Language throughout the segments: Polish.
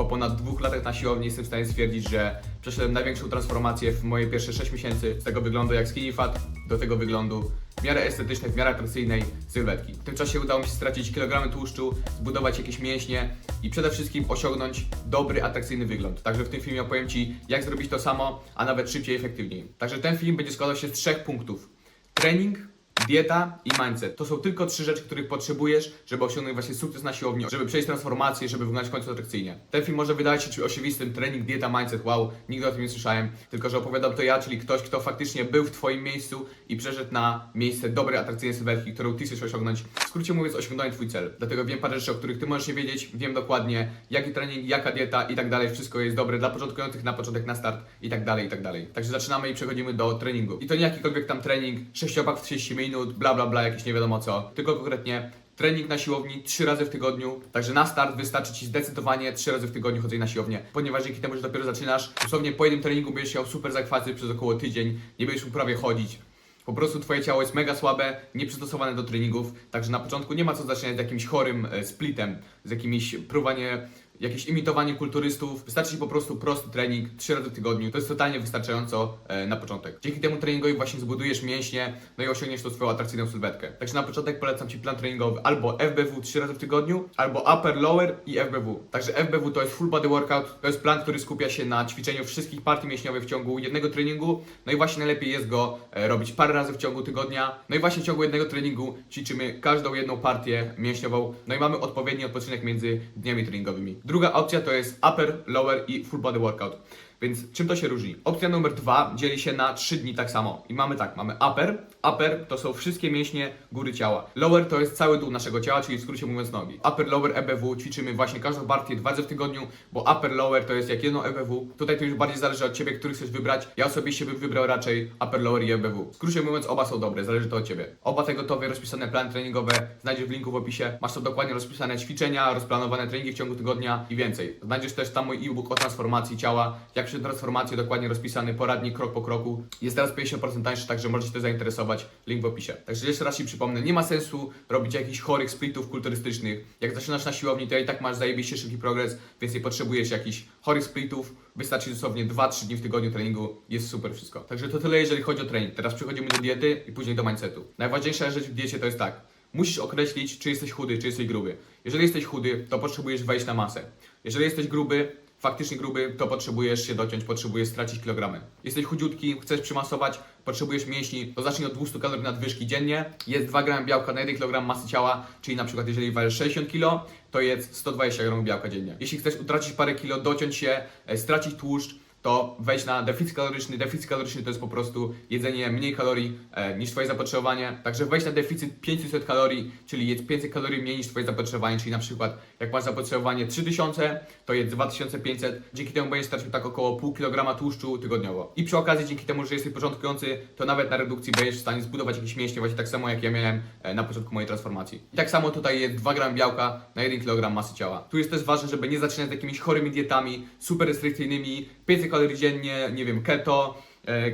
po ponad dwóch latach na siłowni jestem w stanie stwierdzić, że przeszedłem największą transformację w moje pierwsze 6 miesięcy z tego wyglądu jak skinny fat do tego wyglądu w miarę estetycznej, w miarę atrakcyjnej sylwetki. W tym czasie udało mi się stracić kilogramy tłuszczu, zbudować jakieś mięśnie i przede wszystkim osiągnąć dobry, atrakcyjny wygląd. Także w tym filmie opowiem Ci, jak zrobić to samo, a nawet szybciej i efektywniej. Także ten film będzie składał się z trzech punktów. Trening, dieta i mindset. To są tylko trzy rzeczy, których potrzebujesz, żeby osiągnąć właśnie sukces na siłowni, żeby przejść transformację, żeby wyglądać w końcu atrakcyjnie. Ten film może wydawać się oczywistym, trening, dieta, mindset, wow, nigdy o tym nie słyszałem, tylko że opowiadam to ja, czyli ktoś, kto faktycznie był w Twoim miejscu i przeszedł na miejsce dobrej, atrakcyjnej sylwetki, którą Ty chcesz osiągnąć. W skrócie mówiąc, osiągnąłem Twój cel. Dlatego wiem parę rzeczy, o których Ty możesz nie wiedzieć, wiem dokładnie, jaki trening, jaka dieta i tak dalej, wszystko jest dobre dla początkujących, na początek, na start i tak dalej, i tak dalej. Także zaczynamy i przechodzimy do treningu. I to nie jakikolwiek tam trening, sześciopak w 30 minut, bla bla bla, jakieś nie wiadomo co, tylko konkretnie trening na siłowni trzy razy w tygodniu. Także na start wystarczy Ci zdecydowanie trzy razy w tygodniu chodzenie na siłownię, ponieważ dzięki temu, że dopiero zaczynasz, dosłownie po jednym treningu będziesz miał super zakwasy przez około tydzień, nie będziesz mógł prawie chodzić. Po prostu twoje ciało jest mega słabe, nieprzystosowane do treningów, także na początku nie ma co zaczynać z jakimś chorym e, splitem, z jakimś próbowanie, jakieś imitowanie kulturystów. Wystarczy po prostu prosty trening trzy razy w tygodniu. To jest totalnie wystarczająco e, na początek. Dzięki temu treningowi właśnie zbudujesz mięśnie, no i osiągniesz tą swoją atrakcyjną sylwetkę. Także na początek polecam ci plan treningowy albo FBW trzy razy w tygodniu, albo upper, lower i FBW. Także FBW to jest full body workout, to jest plan, który skupia się na ćwiczeniu wszystkich partii mięśniowych w ciągu jednego treningu. No i właśnie najlepiej jest go e, robić parę razy w ciągu tygodnia. No i właśnie w ciągu jednego treningu ćwiczymy każdą jedną partię mięśniową. No i mamy odpowiedni odpoczynek między dniami treningowymi. Druga opcja to jest upper, lower i full body workout. Więc czym to się różni? Opcja numer dwa dzieli się na trzy dni tak samo. I mamy tak, mamy upper. Upper to są wszystkie mięśnie góry ciała. Lower to jest cały dół naszego ciała, czyli w skrócie mówiąc nogi. Upper, lower, EBW ćwiczymy właśnie każdą partię dwa razy w tygodniu, bo upper, lower to jest jak jedno EBW. Tutaj to już bardziej zależy od Ciebie, który chcesz wybrać. Ja osobiście bym wybrał raczej upper, lower i EBW. W skrócie mówiąc, oba są dobre, zależy to od Ciebie. Oba te gotowe, rozpisane plany treningowe znajdziesz w linku w opisie. Masz tam dokładnie rozpisane ćwiczenia, rozplanowane treningi w ciągu tygodnia i więcej. Znajdziesz też tam mój e-book o transformacji ciała, jak przed transformacją dokładnie rozpisany poradnik krok po kroku. Jest teraz 50% tańszy, także możecie to zainteresować. Link w opisie. Także jeszcze raz Ci przypomnę, nie ma sensu robić jakichś chorych splitów kulturystycznych. Jak zaczynasz na siłowni, to i tak masz zajebiście szybki progres, więc nie potrzebujesz jakichś chorych splitów. Wystarczy dosłownie 2-3 dni w tygodniu treningu, jest super wszystko. Także to tyle, jeżeli chodzi o trening. Teraz przechodzimy do diety i później do mindsetu. Najważniejsza rzecz w diecie to jest tak. Musisz określić, czy jesteś chudy, czy jesteś gruby. Jeżeli jesteś chudy, to potrzebujesz wejść na masę. Jeżeli jesteś gruby, faktycznie gruby, to potrzebujesz się dociąć, potrzebujesz stracić kilogramy. Jesteś chudziutki, chcesz przymasować, potrzebujesz mięśni, to zacznij od 200 kalorii nadwyżki dziennie. Jest 2 gramy białka na 1 kg masy ciała, czyli na przykład jeżeli ważysz 60 kg, to jest 120 g białka dziennie. Jeśli chcesz utracić parę kilo, dociąć się, e, stracić tłuszcz, to wejść na deficyt kaloryczny. Deficyt kaloryczny to jest po prostu jedzenie mniej kalorii e, niż Twoje zapotrzebowanie. Także wejść na deficyt 500 kalorii, czyli jedz 500 kalorii mniej niż Twoje zapotrzebowanie, czyli na przykład jak masz zapotrzebowanie 3000, to jedz 2500. Dzięki temu będziesz stracił tak około pół kilograma tłuszczu tygodniowo. I przy okazji, dzięki temu, że jesteś początkujący, to nawet na redukcji będziesz w stanie zbudować jakieś mięśnie, właśnie tak samo jak ja miałem e, na początku mojej transformacji. I tak samo tutaj jest 2 gram białka na 1 kg masy ciała. Tu jest też ważne, żeby nie zaczynać z jakimiś chorymi dietami, super restrykcyjnymi, 500 kalorii dziennie, nie wiem, keto,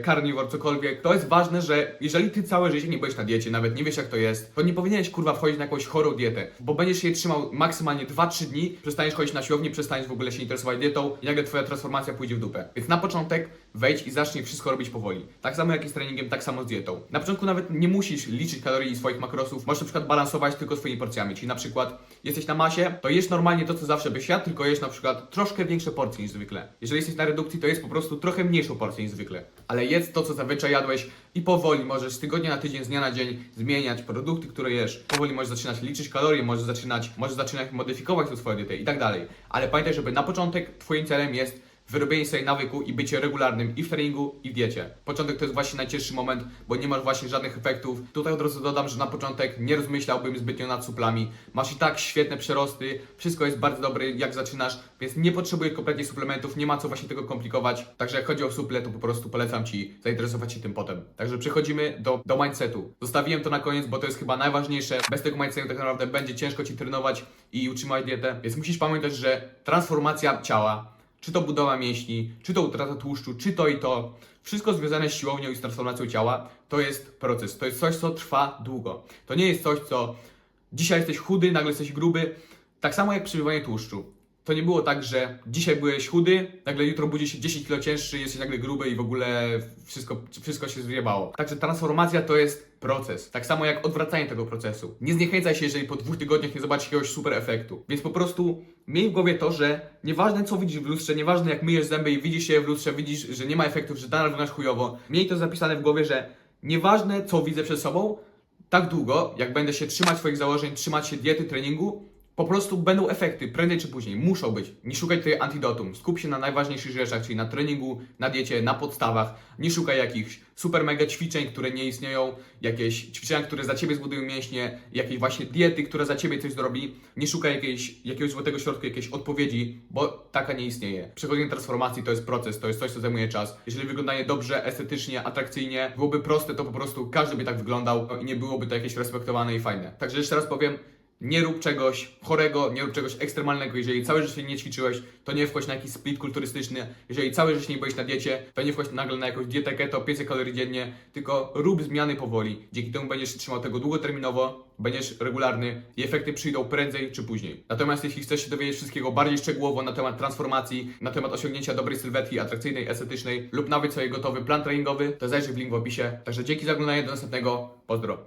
carnivore, cokolwiek. To jest ważne, że jeżeli ty całe życie nie byłeś na diecie, nawet nie wiesz jak to jest, to nie powinieneś kurwa wchodzić na jakąś chorą dietę, bo będziesz się trzymał maksymalnie 2-3 dni, przestaniesz chodzić na siłownię, przestaniesz w ogóle się interesować dietą i nagle twoja transformacja pójdzie w dupę. Więc na początek wejdź i zacznij wszystko robić powoli. Tak samo jak i z treningiem, tak samo z dietą. Na początku nawet nie musisz liczyć kalorii i swoich makrosów, możesz na przykład balansować tylko swoimi porcjami, czyli na przykład jesteś na masie, to jesz normalnie to, co zawsze byś jadł, tylko jesz na przykład troszkę większe porcje niż zwykle. Jeżeli jesteś na redukcji, to jest po prostu trochę mniejszą porcję niż zwykle. Ale jedz to, co zazwyczaj jadłeś i powoli możesz z tygodnia na tydzień, z dnia na dzień zmieniać produkty, które jesz. Powoli możesz zaczynać liczyć kalorie, możesz zaczynać, możesz zaczynać modyfikować tą swoją dietę i tak dalej. Ale pamiętaj, żeby na początek twoim celem jest wyrobienie sobie nawyku i bycie regularnym i w treningu, i w diecie. Początek to jest właśnie najcięższy moment, bo nie masz właśnie żadnych efektów. Tutaj od razu dodam, że na początek nie rozmyślałbym zbytnio nad suplami. Masz i tak świetne przerosty, wszystko jest bardzo dobre jak zaczynasz, więc nie potrzebujesz kompletnie suplementów, nie ma co właśnie tego komplikować. Także jak chodzi o suple, to po prostu polecam Ci zainteresować się tym potem. Także przechodzimy do, do mindsetu. Zostawiłem to na koniec, bo to jest chyba najważniejsze. Bez tego mindsetu tak naprawdę będzie ciężko Ci trenować i utrzymać dietę, więc musisz pamiętać, że transformacja ciała czy to budowa mięśni, czy to utrata tłuszczu, czy to i to, wszystko związane z siłownią i z transformacją ciała, to jest proces. To jest coś, co trwa długo. To nie jest coś, co dzisiaj jesteś chudy, nagle jesteś gruby. Tak samo jak przybywanie tłuszczu. To nie było tak, że dzisiaj byłeś chudy, nagle jutro budzisz się 10 kg cięższy, jesteś nagle gruby i w ogóle wszystko, wszystko się zjebało. Także transformacja to jest proces. Tak samo jak odwracanie tego procesu. Nie zniechęcaj się, jeżeli po dwóch tygodniach nie zobaczysz jakiegoś super efektu. Więc po prostu miej w głowie to, że nieważne co widzisz w lustrze, nieważne jak myjesz zęby i widzisz się w lustrze, widzisz, że nie ma efektów, że nadal wyglądasz chujowo, miej to zapisane w głowie, że nieważne co widzę przed sobą, tak długo, jak będę się trzymać swoich założeń, trzymać się diety, treningu, po prostu będą efekty, prędzej czy później, muszą być. Nie szukaj tutaj antidotum, skup się na najważniejszych rzeczach, czyli na treningu, na diecie, na podstawach. Nie szukaj jakichś super mega ćwiczeń, które nie istnieją, jakieś ćwiczenia, które za ciebie zbudują mięśnie, jakieś właśnie diety, które za ciebie coś zrobi. Nie szukaj jakiejś, jakiegoś złotego środka, jakiejś odpowiedzi, bo taka nie istnieje. Przechodzenie transformacji to jest proces, to jest coś, co zajmuje czas. Jeżeli wyglądanie dobrze, estetycznie, atrakcyjnie byłoby proste, to po prostu każdy by tak wyglądał i nie byłoby to jakieś respektowane i fajne. Także jeszcze raz powiem, nie rób czegoś chorego, nie rób czegoś ekstremalnego. Jeżeli całe życie nie ćwiczyłeś, to nie wchodź na jakiś split kulturystyczny. Jeżeli całe życie nie byłeś na diecie, to nie wchodź nagle na jakąś dietę keto, 500 kalorii dziennie, tylko rób zmiany powoli. Dzięki temu będziesz trzymał tego długoterminowo, będziesz regularny i efekty przyjdą prędzej czy później. Natomiast jeśli chcesz się dowiedzieć wszystkiego bardziej szczegółowo na temat transformacji, na temat osiągnięcia dobrej sylwetki, atrakcyjnej, estetycznej lub nawet sobie gotowy plan treningowy, to zajrzyj w link w opisie. Także dzięki za oglądanie, do następnego, pozdro.